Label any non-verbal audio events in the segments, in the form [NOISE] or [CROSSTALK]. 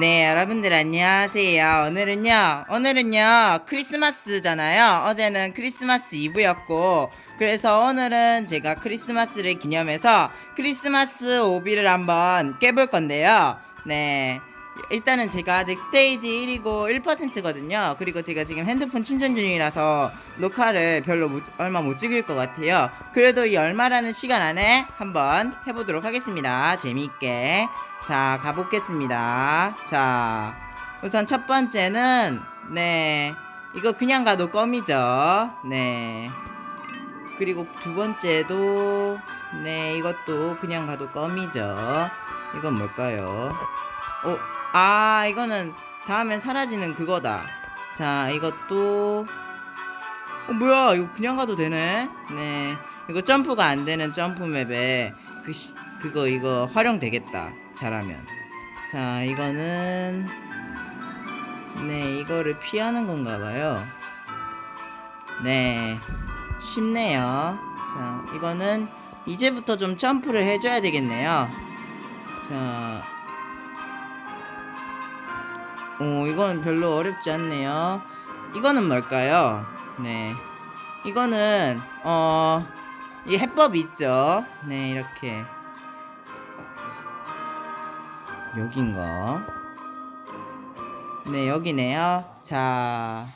네, 여러분들 안녕하세요. 오늘은요, 오늘은요, 크리스마스잖아요. 어제는 크리스마스 이브였고, 그래서 오늘은 제가 크리스마스를 기념해서 크리스마스 오비를 한번 깨볼 건데요. 네. 일단은 제가 아직 스테이지 1이고 1%거든요. 그리고 제가 지금 핸드폰 충전 중이라서 녹화를 별로 못- 얼마 못 찍을 것 같아요. 그래도 이 얼마라는 시간 안에 한번 해보도록 하겠습니다. 재미있게. 자, 가보겠습니다. 자, 우선 첫 번째는, 네, 이거 그냥 가도 껌이죠. 네. 그리고 두 번째도, 네, 이것도 그냥 가도 껌이죠. 이건 뭘까요? 어, 아, 이거는 다음엔 사라지는 그거다. 자, 이것도, 어, 뭐야, 이거 그냥 가도 되네? 네. 이거 점프가 안 되는 점프 맵에 그, 시, 그거, 이거 활용되겠다. 잘하면. 자, 이거는, 네, 이거를 피하는 건가 봐요. 네. 쉽네요. 자, 이거는 이제부터 좀 점프를 해줘야 되겠네요. 자, 오, 이건 별로 어렵지 않네요. 이거는 뭘까요? 네. 이거는, 어, 이 해법이 있죠. 네, 이렇게. 여긴가? 네, 여기네요. 자,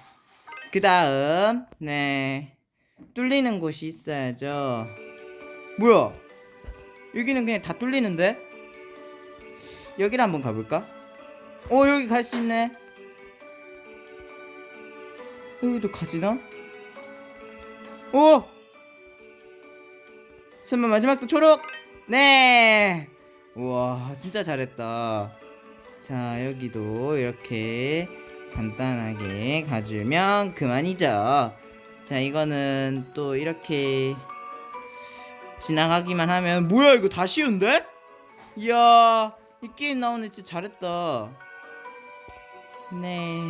그 다음, 네. 뚫리는 곳이 있어야죠. 뭐야? 여기는 그냥 다 뚫리는데? 여기를 한번 가볼까? 어, 여기 갈 수 있네. 여기도 가지나? 오! 설마 마지막도 초록? 네! 우와, 진짜 잘했다. 자, 여기도 이렇게 간단하게 가주면 그만이죠. 자, 이거는 또 이렇게 지나가기만 하면 뭐야 이거 다 쉬운데? 이야, 이 게임 나오네 진짜 잘했다. 네.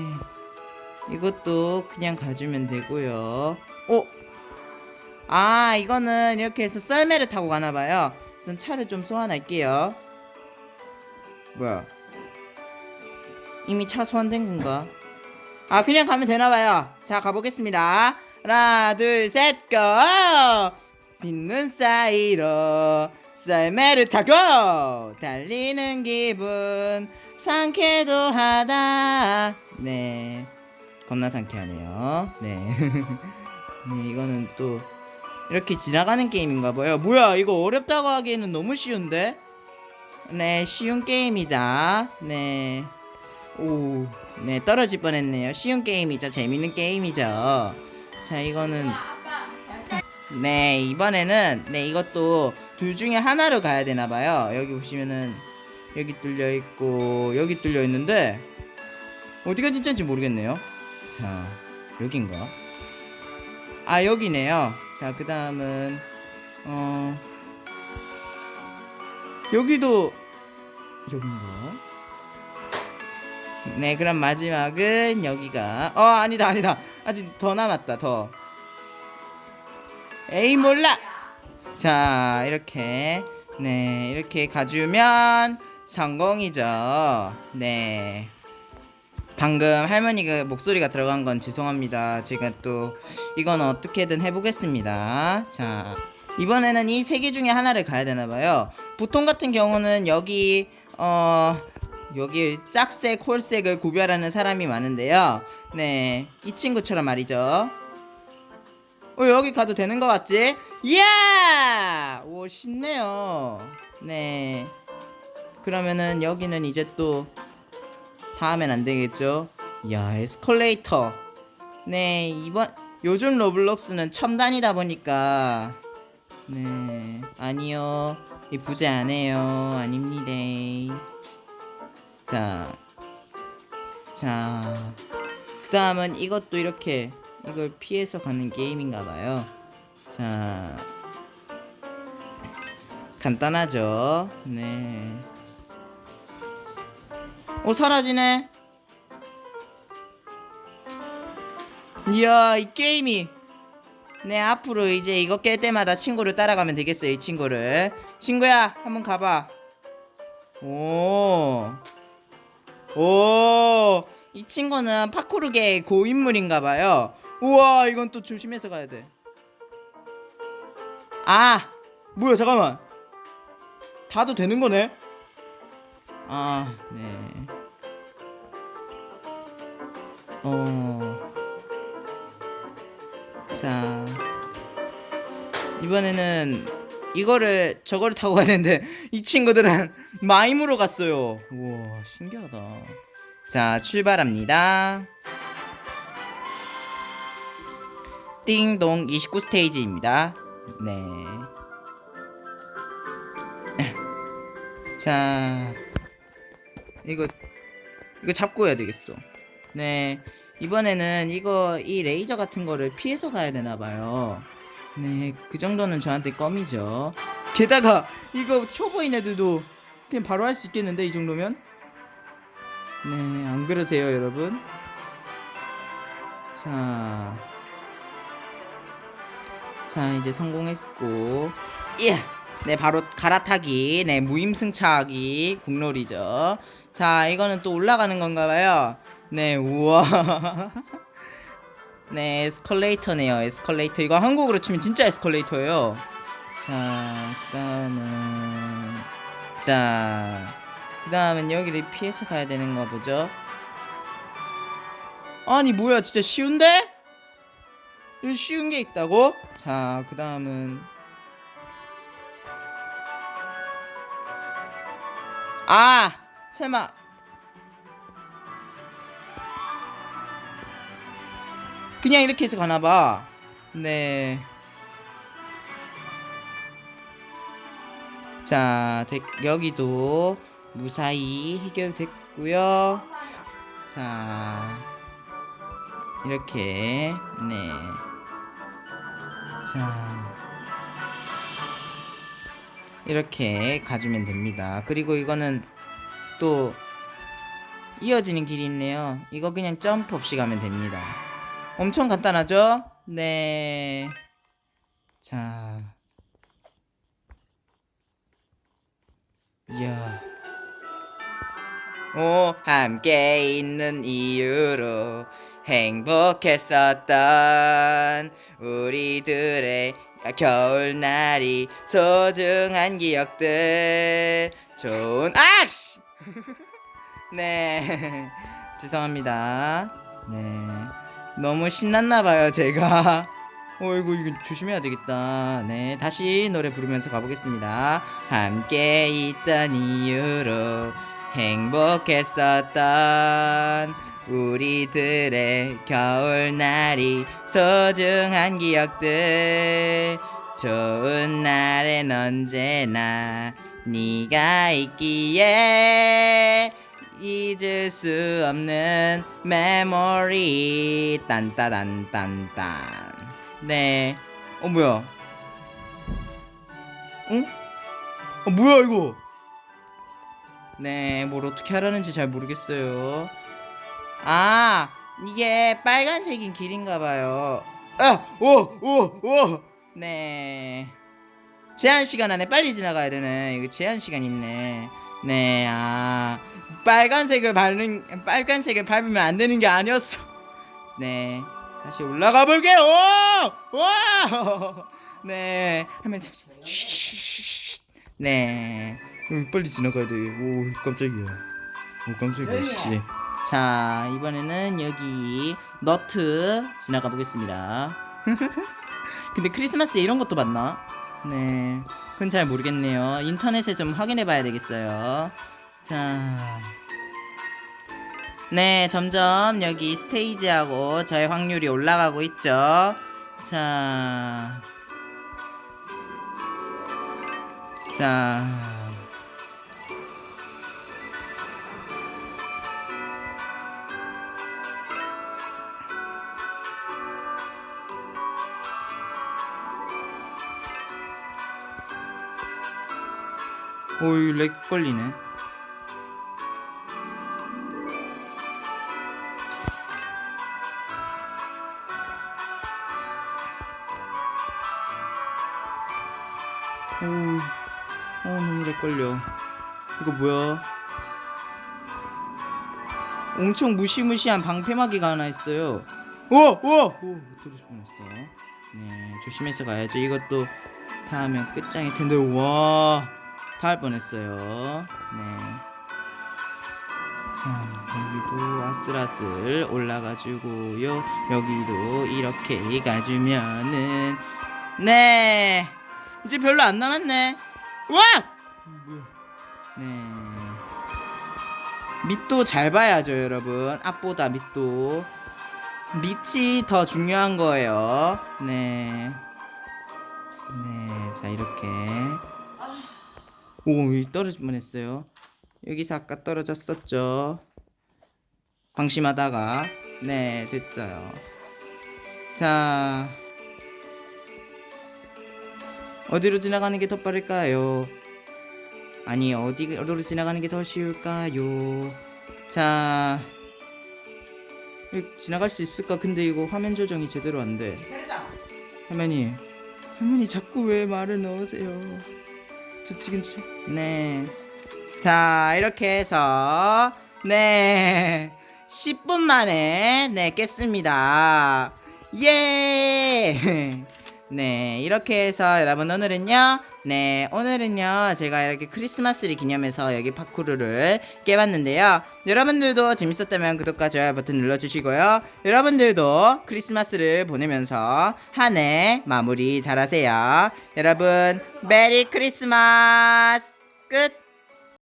이것도 그냥 가주면 되고요. 어? 아, 이거는 이렇게 해서 썰매를 타고 가나 봐요. 우선 차를 좀 소환할게요. 뭐야? 이미 차 소환된 건가? 아, 그냥 가면 되나 봐요. 자, 가보겠습니다. 하나, 둘, 셋, 고! 짖는 사이로 썰매를 타고 달리는 기분 상쾌도 하다. 네. 겁나 상쾌하네요. 네. [LAUGHS] 네, 이거는 또 이렇게 지나가는 게임인가 봐요. 뭐야, 이거 어렵다고 하기에는 너무 쉬운데? 네, 쉬운 게임이자. 네. 오, 네, 떨어질 뻔했네요. 쉬운 게임이자 재밌는 게임이죠. 자, 이거는 네, 이번에는 네, 이것도 둘 중에 하나로 가야 되나 봐요. 여기 보시면은 여기 뚫려 있고 여기 뚫려 있는데 어디가 진짜인지 모르겠네요. 자, 여긴가? 아, 여기네요. 자, 그 다음은 어 여기도 여긴가? 네, 그럼 마지막은 여기가 어, 아니다, 아니다. 아직 더 남았다. 더. 에이 몰라. 자, 이렇게 네, 이렇게 가주면 성공이죠. 네. 방금 할머니가 목소리가 들어간 건 죄송합니다. 제가 또 이건 어떻게든 해보겠습니다. 자, 이번에는 이 세 개 중에 하나를 가야 되나 봐요. 보통 같은 경우는 여기 어 여기 짝색, 홀색을 구별하는 사람이 많은데요. 네, 이 친구처럼 말이죠. 어, 여기 가도 되는 것 같지? 이야! 오, 쉽네요. 네. 그러면은 여기는 이제 또 다음엔 안 되겠죠? 야, 에스컬레이터. 네, 이번 요즘 로블록스는 첨단이다 보니까 네, 아니요. 이 부재 안 해요. 아닙니다. 자. 자. 그 다음은 이것도 이렇게 이걸 피해서 가는 게임인가 봐요. 자. 간단하죠. 네. 오 사라지네. 이야 이 게임이 네 앞으로 이제 이거 깰 때마다 친구를 따라가면 되겠어요 이 친구를 친구야 한번 가봐 오 오, 이 친구는 파쿠르계 고인물인가 봐요. 우와, 이건 또 조심해서 가야 돼. 아, 뭐야, 잠깐만. 다도 되는 거네? 아, 네. 어. 자. 이번에는 이거를 저거를 타고 가야 되는데 이 친구들은 [LAUGHS] 마임으로 갔어요. 우와, 신기하다. 자, 출발합니다. 띵동 29 스테이지입니다. 네. 자, 이거 이거 잡고 해야 되겠어. 네, 이번에는 이거 이 레이저 같은 거를 피해서 가야 되나 봐요. 네, 그 정도는 저한테 껌이죠. 게다가 이거 초보인 애들도 그냥 바로 할 수 있겠는데 이 정도면? 네, 안 그러세요, 여러분? 자, 자 이제 성공했고, 예, 네 바로 갈아타기, 네 무임승차하기 국룰이죠. 자, 이거는 또 올라가는 건가 봐요. 네, 우와. [LAUGHS] 네, 에스컬레이터네요. 에스컬레이터. 이거 한국으로 치면 진짜 에스컬레이터예요. 자, 그다음은 자, 그다음은 여기를 피해서 가야 되는 거 보죠. 아니 뭐야, 진짜 쉬운데? 쉬운 게 있다고? 자, 그다음은 아, 설마 그냥 이렇게 해서 가나봐. 네. 자, 되- 여기도 무사히 해결됐고요. 자, 이렇게 네. 자, 이렇게 가주면 됩니다. 그리고 이거는 또 이어지는 길이 있네요. 이거 그냥 점프 없이 가면 됩니다. 엄청 간단하죠? 네. 자. 이야. 오, 함께 있는 이유로 행복했었던 우리들의 겨울날이 소중한 기억들 좋은 아 씨 [LAUGHS] 네 [LAUGHS] 죄송합니다 네 너무 신났나봐요 제가. 어이구 이거 조심해야 되겠다. 네 다시 노래 부르면서 가보겠습니다. 함께 있던 이유로 행복했었던 우리들의 겨울날이 소중한 기억들. 좋은 날엔 언제나 네가 있기에 잊을 수 없는 메모리 딴따단딴딴 네. 어 뭐야? 응? 어 뭐야 이거? 네, 뭘 어떻게 하라는지 잘 모르겠어요. 아, 이게 빨간색인 길인가 봐요. 아, 오, 오, 오. 네. 제한 시간 안에 빨리 지나가야 되네. 이거 제한 시간 있네. 네, 아. 빨간색을 밟는 빨간색을 밟으면 안 되는 게 아니었어. 네. 다시 올라가 볼게요. 오! 와! [LAUGHS] 네. 하면 잠시. 네. 음, 빨리 지나가야 돼. 오, 깜짝이야. 오, 깜짝이야. 씨. 자, 이번에는 여기 너트 지나가 보겠습니다. [LAUGHS] 근데 크리스마스에 이런 것도 봤나? 네. 그건 잘 모르겠네요. 인터넷에 좀 확인해 봐야 되겠어요. 자. 네, 점점 여기 스테이지하고 저의 확률이 올라가고 있죠. 자. 자. 오이 렉 걸리네. 오, 어 너무 렉 걸려. 이거 뭐야? 엄청 무시무시한 방패막이가 하나 있어요. 우와 우와 오 떨어질 뻔했어. 네 조심해서 가야죠. 이것도 닿으면 끝장일 텐데 와 닿을 뻔했어요. 네. 자 여기도 아슬아슬 올라가지고요. 여기도 이렇게 가주면은 네 이제 별로 안 남았네. 와! 네. 밑도 잘 봐야죠, 여러분. 앞보다 밑도. 밑이 더 중요한 거예요. 네. 네, 자, 이렇게. 오, 여기 떨어질 뻔했어요. 여기서 아까 떨어졌었죠. 방심하다가. 네, 됐어요. 자. 어디로 지나가는 게 더 빠를까요? 아니 어디로 지나가는 게 더 쉬울까요? 자 지나갈 수 있을까? 근데 이거 화면 조정이 제대로 안 돼. 화면이 화면이 자꾸 왜 말을 넣으세요? 저 지금 지- 네. 자 이렇게 해서 네 10분 만에 네 깼습니다. 예. 네, 이렇게 해서 여러분 오늘은요. 네, 오늘은요. 제가 이렇게 크리스마스를 기념해서 여기 파쿠르를 깨봤는데요. 여러분들도 재밌었다면 구독과 좋아요 버튼 눌러주시고요. 여러분들도 크리스마스를 보내면서 한 해 마무리 잘하세요. 여러분, 메리 크리스마스! 끝!